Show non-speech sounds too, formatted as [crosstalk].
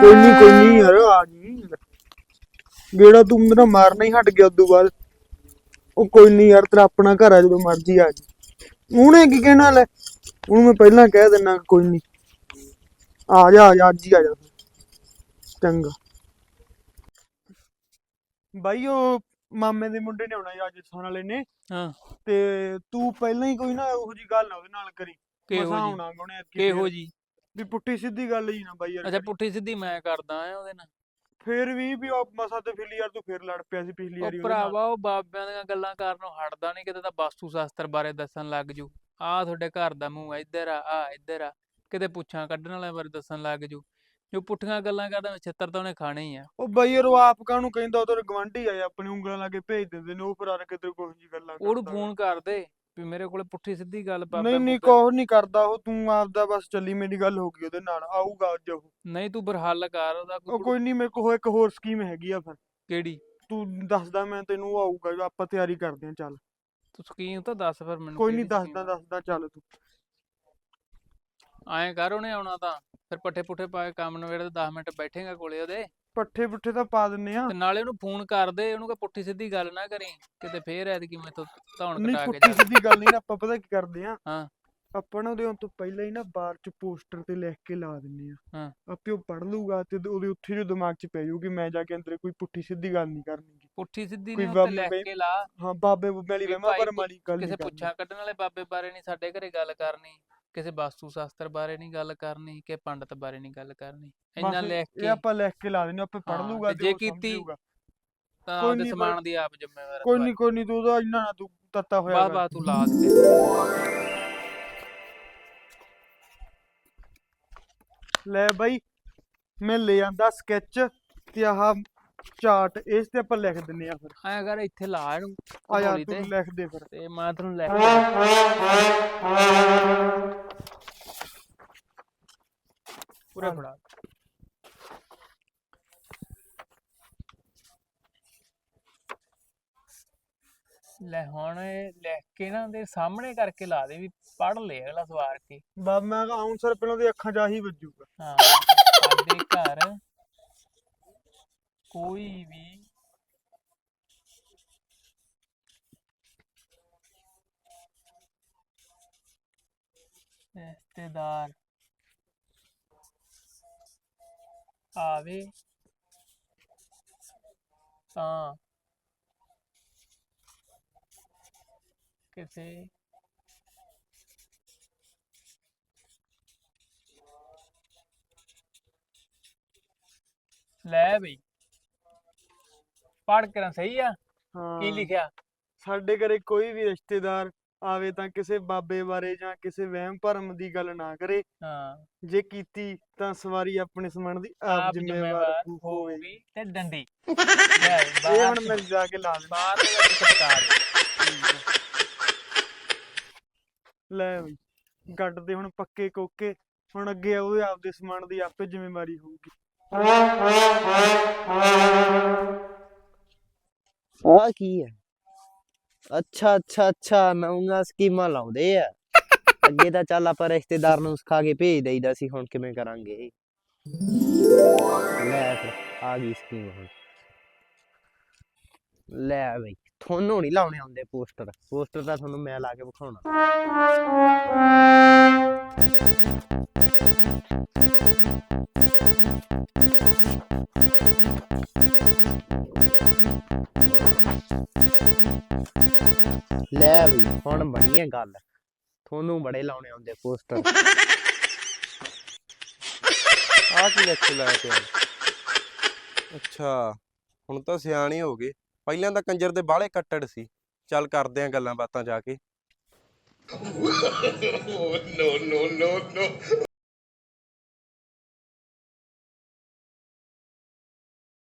ਕੋਈ ਨਹੀਂ ਕੋਈ ਨਹੀਂ ਯਾਰ ਆ ਜੀ। ਗੇੜਾ ਤੂੰ ਮੇਰਾ ਮਾਰਨਾ ਹੀ ਹਟ ਗਿਆ ਉਦੋਂ ਬਾਅਦ ਉਹ ਕੋਈ ਨਹੀਂ ਯਾਰ ਤੇਰਾ ਆਪਣਾ ਘਰ ਆ ਜਦੋਂ ਮਰਜ਼ੀ ਆ ਜੀ। ਉਹਨੇ ਕੀ ਕਹਿਣਾ ਲੈ? ਉਹਨੂੰ ਮੈਂ ਪਹਿਲਾਂ ਕਹਿ ਦਿੰਨਾ ਕੋਈ ਨਹੀਂ ਆ ਜਾ ਆ ਜਾ ਅੱਜ ਹੀ ਆ ਜਾ। ਚੰਗਾ। ਬਾਈ ਉਹ ਮਾਮੇ ਦੇ ਮੁੰਡੇ ਨੇ ਆਉਣਾ ਜੀ ਅੱਜ ਸੌਣ ਵਾਲੇ ਨੇ। ਹਾਂ। ਤੇ ਤੂੰ ਪਹਿਲਾਂ ਹੀ ਕੋਈ ਨਾ ਉਹੋ ਜੀ ਗੱਲ ਨਾ ਉਹਦੇ ਨਾਲ ਕਰੀ। ਕਿਹੋ ਜੀ? ਕਿਹੋ। ਜੀ? ਵੀ ਪੁੱਠੀ ਸਿੱਧੀ ਗੱਲ ਹੀ ਨਾ ਬਾਈ ਯਾਰ ਅੱਛਾ। ਪੁੱਠੀ ਸਿੱਧੀ ਮੈਂ ਕਰਦਾ ਆ ਉਹਦੇ ਨਾਲ। ਫੇਰ ਵੀ ਵੀ ਉਹ ਮਸਾ ਤੇ ਪਿਛਲੀ ਯਾਰ ਤੂੰ ਫੇਰ ਲੜ ਪਿਆ ਸੀ ਪਿਛਲੀ ਵਾਰੀ ਉਹ। ਭਰਾਵਾ ਉਹ ਬਾਬਿਆਂ ਦੀਆਂ ਗੱਲਾਂ ਕਰਨੋਂ ਹਟਦਾ ਨਹੀਂ ਕਿਤੇ ਤਾਂ ਵਾਸਤੂ ਸ਼ਾਸਤਰ ਬਾਰੇ ਦੱਸਣ ਲੱਗ ਜੂ। ਆ ਤੁਹਾਡੇ ਘਰ ਦਾ ਮੂੰਹ ਆ ਇੱਧਰ ਆ ਆ ਇੱਧਰ ਆ। ਕਿਤੇ ਪੁੱਛਾਂ ਕੱਢਣ ਵਾਲਿਆਂ ਬਾਰੇ ਦੱਸਣ ਲੱਗ ਜੂ। ਜੋ ਪੁੱਠੀਆਂ ਗੱਲਾਂ ਕਰਦਾ ਛਿੱਤਰ ਤਾਂ ਉਹਨੇ ਖਾਣੇ ਹੀ ਆ। ਉਹ ਬਾਈ ਯਾਰ ਉਹ ਆਪ ਕਾਹਨੂੰ ਕਹਿੰਦਾ ਉਹ ਤੇਰੇ ਗਵਾਂਢੀ ਆਏ ਆਪਣੀ ਉਂਗਲਾਂ ਲਾ ਕੇ ਭੇਜ ਦਿੰਦੇ ਨੇ ਉਹ ਫਿਰ ਆ ਕੇ ਤੇਰੇ ਕੋਲ ਜੀ ਗੱਲਾਂ ਉਹਨੂੰ ਕਰਦਾ ਫੋਨ ਕਰ ਦੇ। ਵੀ ਮੇਰੇ ਕੋਲੇ ਪੁੱਠੀ ਸਿੱਧੀ ਗੱਲ। ਬਾਬਾ ਨਹੀਂ ਨਹੀਂ ਕੋਹ ਨਹੀਂ ਕਰਦਾ ਉਹ ਤੂੰ ਆਪਦਾ ਬਸ ਚੱਲੀ ਮੇਰੀ ਗੱਲ ਹੋ ਗਈ ਉਹਦੇ ਨਾਲ ਆਊਗਾ ਅੱਜ ਉਹ। ਨਹੀਂ ਤੂੰ ਫਿਰ ਹੱਲ ਕਰ ਉਹਦਾ ਉਹ ਕੋਈ ਨਹੀਂ ਮੇਰੇ ਕੋਲ ਇੱਕ ਹੋਰ ਸਕੀਮ ਹੈਗੀ ਆ ਫਿਰ। ਕਿਹੜੀ? ਤੂੰ ਦੱਸਦਾ ਮੈਂ ਤੈਨੂੰ ਉਹ ਆਊਗਾ ਆਪਾਂ ਤਿਆਰੀ ਕਰਦੇ ਆਂ ਚੱਲ। ਤੂੰ ਸਕੀਮ ਤਾਂ ਦੱਸ ਫਿਰ ਮੈਨੂੰ ਕੋਈ ਨਹੀਂ ਦੱਸਦਾ। ਦੱਸਦਾ ਚੱਲ ਤੂੰ। ਐਂ ਕਰ ਉਹਨੇ ਆਉਣਾ ਤਾਂ ਫਿਰ ਪੱਠੇ ਪੁੱਠੇ ਪਾ ਕੇ ਕੰਮ ਨਵੇੜੇ 10 ਮਿੰਟ ਬੈਠੇਗਾ ਕੋਲੇ ਉਹਦੇ। ਪੱਠੇ ਪੁੱਠੇ ਤਾਂ ਪਾ ਦਿੰਨੇ ਆ। ਤੇ ਨਾਲੇ ਉਹਨੂੰ ਫੋਨ ਕਰ ਦੇ ਉਹਨੂੰ ਕਹ ਪੁੱਠੀ ਸਿੱਧੀ ਗੱਲ ਨਾ ਕਰੀ ਕਿਤੇ ਫੇਰ ਐਤਕੀ ਮੈਥੋਂ ਧੌਣ ਨਹੀਂ ਕਟਾ ਕੇ ਪੁੱਠੀ ਜਾ। ਸਿੱਧੀ ਗੱਲ ਨਹੀਂ ਨਾ ਆਪਾਂ ਪਤਾ ਕੀ ਕਰਦੇ ਆ? ਹਾਂ। ਆਪਾਂ ਨਾ ਉਹਦੇ ਤੋਂ ਪਹਿਲਾਂ ਹੀ ਨਾ ਬਾਰ ਚ ਪੋਸਟਰ ਤੇ ਲਿਖ ਕੇ ਲਾ ਦਿੰਨੇ ਆ। ਹਾਂ। ਆਪੇ ਉਹ ਪੜ ਲੂਗਾ ਤੇ ਉਹਦੇ ਉੱਥੇ ਜੋ ਦਿਮਾਗ ਚ ਪੈ ਜਾਊਗੀ ਮੈਂ ਜਾ ਕੇ ਅੰਦਰ ਕੋਈ ਪੁੱਠੀ ਸਿੱਧੀ ਗੱਲ ਨਹੀਂ ਕਰਨੀ ਗੀ। ਪੁੱਠੀ ਸਿੱਧੀ ਕੋਈ ਨੇ ਉੱਤੇ ਵਹਿਮ ਕੇ ਲਾ। ਹਾਂ ਬਾਬੇ ਬੁੱਬੇ ਵਾਲੀ ਵੀ ਵਹਿਮਾਂ ਭਾਈ ਭਰਮ ਵਾਲੀ ਗੱਲ ਕਿਸੇ ਨਹੀਂ ਕਰਨੀ। ਪੁੱਛਾਂ ਕੱਢਣ ਵਾਲੇ ਬਾਬੇ ਬਾਰੇ ਨਹੀਂ ਸਾਡੇ ਘਰੇ ਗੱਲ ਕਰਨੀ। ਕਿਸੇ ਵਾਸਤੂ ਸ਼ਾਸਤਰ ਬਾਰੇ ਨਹੀਂ ਗੱਲ ਕਰਨੀ ਕਿ ਪੰਡਤ ਬਾਰੇ ਨਹੀਂ ਗੱਲ ਕਰਨੀ ਇੰਨਾ ਬਸ ਲਿਖ ਇਹ ਕੇ ਆਪਾਂ ਲਿਖ ਕੇ ਲਾ ਦਿੰਨੇ ਆਪੇ ਪੜ ਹਾਂ, ਲੂਗਾ ਤੇ ਤੇ ਜੇ ਉਹ ਸਮਝ ਕੀਤੀ, ਜਾਊਗਾ। ਤਾਂ ਕੋਈ ਉਹਦੇ ਨੀ ਸਮਾਨ ਦੀ ਆਪ ਜ਼ਿੰਮੇਵਾਰ ਕੋਈ ਨਹੀਂ ਕੋਈ ਨਹੀਂ ਤੂੰ ਉਹਦਾ ਇੰਨਾ ਨਾ ਤੂੰ ਤੱਤਾ ਹੋਇਆ ਬਾਤ ਕਰ। ਬਾਤ ਤੂੰ ਲਾ ਲੈ ਬਾਈ ਮੈਂ ਲੈ ਆਂਦਾ ਸਕੈਚ ਤੇ ਆਹ ਚਾਰਟ ਇਸ ਤੇ ਆਪਾਂ ਲਿਖ ਦਿੰਨੇ ਆ ਫਿਰ। ਐਂ ਕਰ ਇੱਥੇ ਲਾ ਇਹਨੂੰ ਆ ਯਾਰ ਤੂੰ ਲਿਖ ਦੇ ਫਿਰ। ਤੇ ਮੈਂ ਤੈਨੂੰ ਲਿਖ ਕੇ ਪੂਰਾ। ਫੜਾ। ਲੈ ਹੁਣ ਲਿਖ ਕੇ ਨਾ ਦੇ ਸਾਹਮਣੇ ਕਰਕੇ ਲਾ ਦੇ ਵੀ ਪੜ ਲੈ ਅਗਲਾ ਸਵਾਰ ਕੇ। ਬਾ ਮੈਂ ਕਿਹਾ ਸਰ ਪਹਿਲਾਂ ਉਹਦੀ ਅੱਖਾਂ 'ਚ ਆਹੀ ਵੱਜੂਗਾ। ਹਾਂ। ਸਾਡੇ ਘਰ ਕੋਈ ਵੀ ਰਿਸ਼ਤੇਦਾਰ ਆਵੇ ਤਾਂ ਕਿਸੇ ਲੈ ਬਈ ਪੜ ਕੇ ਸਹੀ ਆ? ਕੀ ਲਿਖਿਆ? ਸਾਡੇ ਘਰੇ ਕੋਈ ਵੀ ਰਿਸ਼ਤੇਦਾਰ ਆਵੇ ਤਾਂ ਕਿਸੇ ਬਾਬੇ ਬਾਰੇ ਜਾਂ ਕਿਸੇ ਵਹਿਮ ਭਰਮ ਦੀ ਗੱਲ ਨਾ ਕਰੇ। ਹਾਂ। ਜੇ ਕੀਤੀ ਤਾਂ ਸਵਾਰੀ ਆਪਣੇ ਸਮਾਨ ਦੀ ਆਪ ਜ਼ਿੰਮੇਵਾਰ ਹੋਵੇ। ਤੇ ਡੰਡੀ। [laughs] ਇਹ ਹੁਣ ਮੈਂ ਜਾ ਕੇ ਲਾ ਦੇਣਾ ਬਾਹਰ ਦੇ ਵਿੱਚ ਸਰਕਾਰ ਲੈ ਬਈ ਗੱਡ ਦੇ ਹੁਣ ਪੱਕੇ ਕੋਕੇ। ਹੁਣ ਅੱਗੇ ਉਹਦੇ ਆਪਦੇ ਸਮਾਨ ਦੀ ਆਪੇ ਜ਼ਿੰਮੇਵਾਰੀ ਹੋਊਗੀ। ਆ ਕੀ ਹੈ ਅੱਛਾ ਅੱਛਾ ਅੱਛਾ ਨਵੀਆਂ ਸਕੀਮਾਂ ਲਾਉਂਦੇ ਆ ਅੱਗੇ ਤਾਂ ਚੱਲ ਆਪਾਂ ਰਿਸ਼ਤੇਦਾਰ ਨੂੰ ਸਿਖਾ ਕੇ ਭੇਜ ਦਈਦਾ ਸੀ ਹੁਣ ਕਿਵੇਂ ਕਰਾਂਗੇ ਲੈ ਫਿਰ ਆ ਗਈ ਸਕੀਮ ਹੁਣ ਲੈ ਬਈ ਤੁਹਾਨੂੰ ਨਹੀਂ ਲਾਉਣੇ ਆਉਂਦੇ ਪੋਸਟਰ ਪੋਸਟਰ ਤਾਂ ਤੁਹਾਨੂੰ ਮੈਂ ਲਾ ਕੇ ਵਿਖਾਉਣਾ ਲੈ ਬਈ ਹੁਣ ਬਣੀ ਹੈ ਗੱਲ। ਤੁਹਾਨੂੰ ਬੜੇ ਲਾਉਣੇ ਆਉਂਦੇ ਪੋਸਟਰ। ਆ ਕੀ ਲੈਕਚਰ ਲਾਇਆ ਪਿਆ? ਅੱਛਾ, ਹੁਣ ਤਾਂ ਸਿਆਣੇ ਹੋ ਗਏ ਪਹਿਲਾਂ ਤਾਂ ਕੰਜਰ ਦੇ ਬਾਹਲੇ ਕੱਟੜ ਸੀ। ਚੱਲ ਕਰਦੇ ਆਂ ਗੱਲਾਂ ਬਾਤਾਂ ਜਾ ਕੇ। [laughs] no, no, no, no.